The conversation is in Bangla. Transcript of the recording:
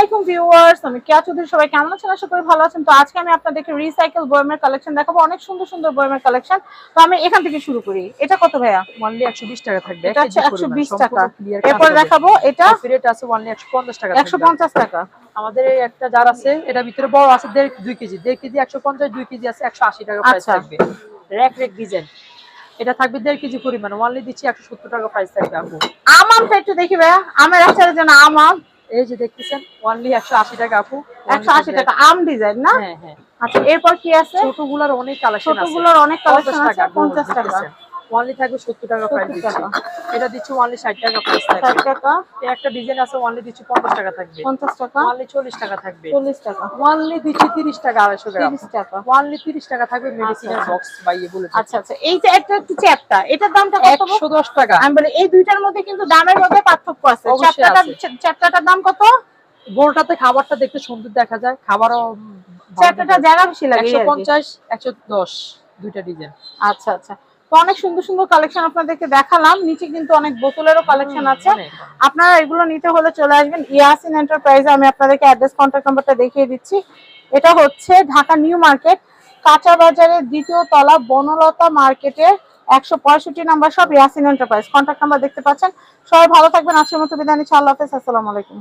আলাইকুম ভিউয়ার্স আমি কেয়া চৌধুরী সবাই কেমন আছেন? আশা করি ভালো আছেন। তো আজকে আমি আপনাদেরকে রিসাইকেল বয়মের কালেকশন দেখাবো। অনেক সুন্দর সুন্দর বয়মের কালেকশন তো আমি এখান থেকে শুরু করি। এটা কত ভাইয়া? অনলি 120 টাকা থাকবে। এটা হচ্ছে 120 টাকা। এরপর দেখাবো এটা। আছে অনলি 150 টাকা 150 টাকা। আমাদের একটা জার আছে এটা ভিতরে বড় আছে 1.5 2 কেজি। 1 কেজি 150 2 কেজি আছে 180 টাকা প্রাইস আচ্ছা। থাকবে। র‍্যাক র‍্যাক ডিজাইন এটা থাকবে 1.5 কেজি পরিমাণ। অনলি দিচ্ছি 170 টাকা প্রাইস থাকবে আপু। আমামটা একটু দেখি ভাইয়া। আমের আচারের জন্য আমাম এই যে দেখতেছেন অনলি 180 টাকা আপু 180 টাকা আম ডিজাইন না? হ্যাঁ হ্যাঁ। আচ্ছা এরপর কি আছে? ছোটগুলোর অনেক কালেকশন আছে। ছোটগুলোর অনেক কালেকশন 50 আছে পঞ্চাশ 50 টাকা অনলি থাকবে 70 টাকা প্রাইস টাকা। এটা দিচ্ছি অনলি 60 টাকা প্রাইস 60 টাকা। একটা ডিজাইন আছে অনলি দিচ্ছি 50 টাকা থাকবে। 50 টাকা। অনলি 40 টাকা থাকবে। 40 টাকা। ওয়ানলি দিচ্ছি 30 টাকা 250 গ্রাম। 30 টাকা। ওয়ানলি 30 টাকা থাকবে মেডিসিনের আচ্ছা। বক্স বাইয়ে বলেছে আচ্ছা আচ্ছা। এইটা একটা একটু চ্যাপটা এটার দামটা কত গো? 110 টাকা। আমি বলি এই দুইটার মধ্যে কিন্তু দামের মধ্যে পার্থক্য আছে। চ্যাপটাটা চ্যাপটাটার দাম কত? গোলটাতে খাবারটা দেখতে সুন্দর দেখা যায়। খাবারও চ্যাপটাটা জায়গা বেশি লাগে আর কি। 150 110 দুইটা ডিজাইন আচ্ছা আচ্ছা। তো অনেক সুন্দর সুন্দর কালেকশন আপনাদেরকে দেখালাম। নিচে কিন্তু অনেক বোতলেরও কালেকশন আছে। আপনারা এগুলো নিতে হলে চলে আসবেন। ইয়াসিন এন্টারপ্রাইজে আমি আপনাদেরকে অ্যাড্রেস কন্ট্যাক্ট নাম্বারটা দেখিয়ে দিচ্ছি। এটা হচ্ছে ঢাকা নিউ মার্কেট কাঁচা বাজারের দ্বিতীয় তলা বনলতা মার্কেটের একশো পঁয়ষট্টি নাম্বার সব ইয়াসিন এন্টারপ্রাইজ কন্ট্যাক্ট নাম্বার দেখতে পাচ্ছেন। সবাই ভালো থাকবেন। আজকের মতো বিদায় নিচ্ছি। আল্লাহ হাফেজ। আসসালামু আলাইকুম।